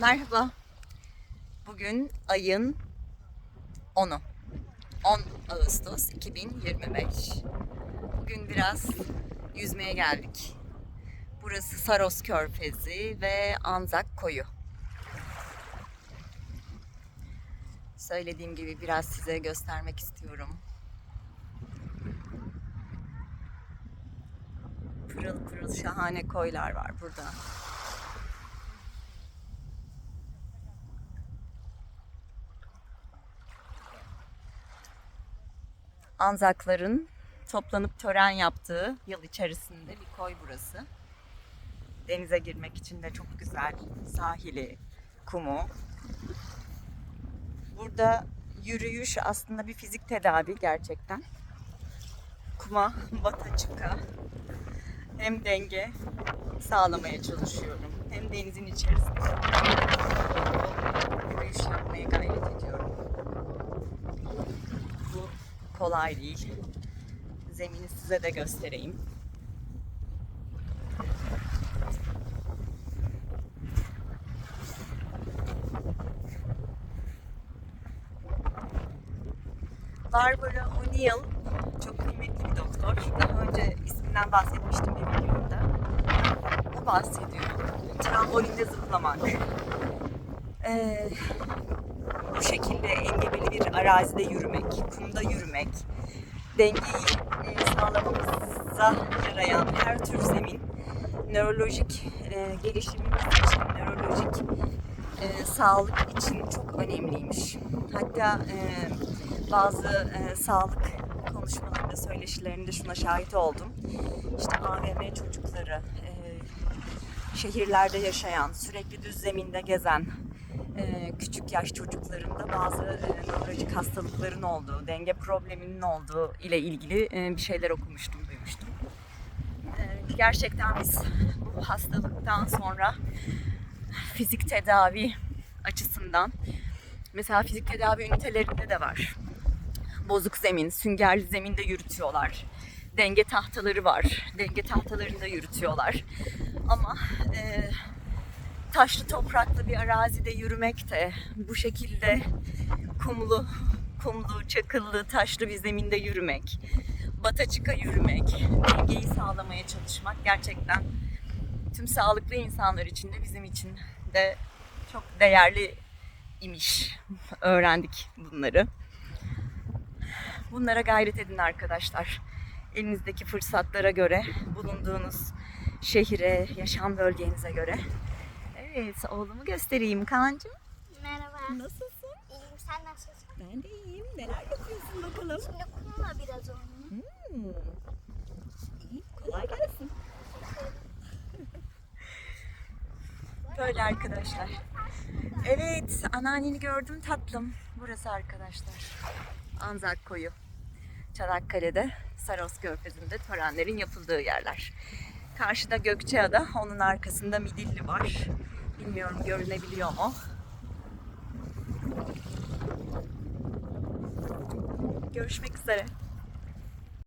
Merhaba. Bugün ayın 10'u. 10 Ağustos 2025. Bugün biraz yüzmeye geldik. Burası Saros Körfezi ve Anzak Koyu. Söylediğim gibi biraz size göstermek istiyorum. Pırıl pırıl şahane koylar var burada. Anzakların toplanıp tören yaptığı yıl içerisinde bir koy burası. Denize girmek için de çok güzel sahili, kumu. Burada yürüyüş aslında bir fizik tedavi gerçekten. Kuma bata çıka hem denge sağlamaya çalışıyorum hem denizin içerisinde yürüyüş yapmaya gayret ediyorum. Bu kolay değil. Zemini size de göstereyim. Barbara O'Neill çok kıymetli bir doktor. Daha önce isminden bahsetmiştim bir videomda. O bahsediyor. Trambolinde zıplamak. Ee, bu şekilde engebeli bir arazide yürümek, kumda yürümek, dengeyi sağlamamıza yarayan her tür zemin nörolojik e, gelişimimiz için, nörolojik e, sağlık için çok önemliymiş. Hatta e, bazı e, sağlık konuşmalarında, söyleşilerinde şuna şahit oldum. İşte AVM çocukları, e, şehirlerde yaşayan, sürekli düz zeminde gezen e, küçük yaş çocuklarında bazı e, nörolojik hastalıkların olduğu, denge probleminin olduğu ile ilgili e, bir şeyler okumuştum, duymuştum. E, gerçekten biz bu hastalıktan sonra fizik tedavi açısından mesela fizik tedavi ünitelerinde de var. Bozuk zemin, süngerli zeminde yürütüyorlar. Denge tahtaları var. Denge tahtalarında yürütüyorlar. Ama e, taşlı topraklı bir arazide yürümek de bu şekilde kumlu, kumlu, çakıllı, taşlı bir zeminde yürümek, bata çıka yürümek, dengeyi sağlamaya çalışmak gerçekten tüm sağlıklı insanlar için de bizim için de çok değerli imiş. Öğrendik bunları. Bunlara gayret edin arkadaşlar. Elinizdeki fırsatlara göre, bulunduğunuz şehire, yaşam bölgenize göre. Evet, oğlumu göstereyim Kaan'cığım. Merhaba. Nasılsın? İyiyim sen nasılsın? Ben de iyiyim. Neler yapıyorsun bakalım? Şimdi kumla biraz oynayayım. Hmm. İyi, kolay gelsin. Böyle arkadaşlar. Evet, anneanneni gördüm tatlım. Burası arkadaşlar. Anzak Koyu. Çanakkale'de Saros Körfezi'nde törenlerin yapıldığı yerler. Karşıda Gökçeada, onun arkasında Midilli var. Bilmiyorum görünebiliyor mu? Görüşmek üzere.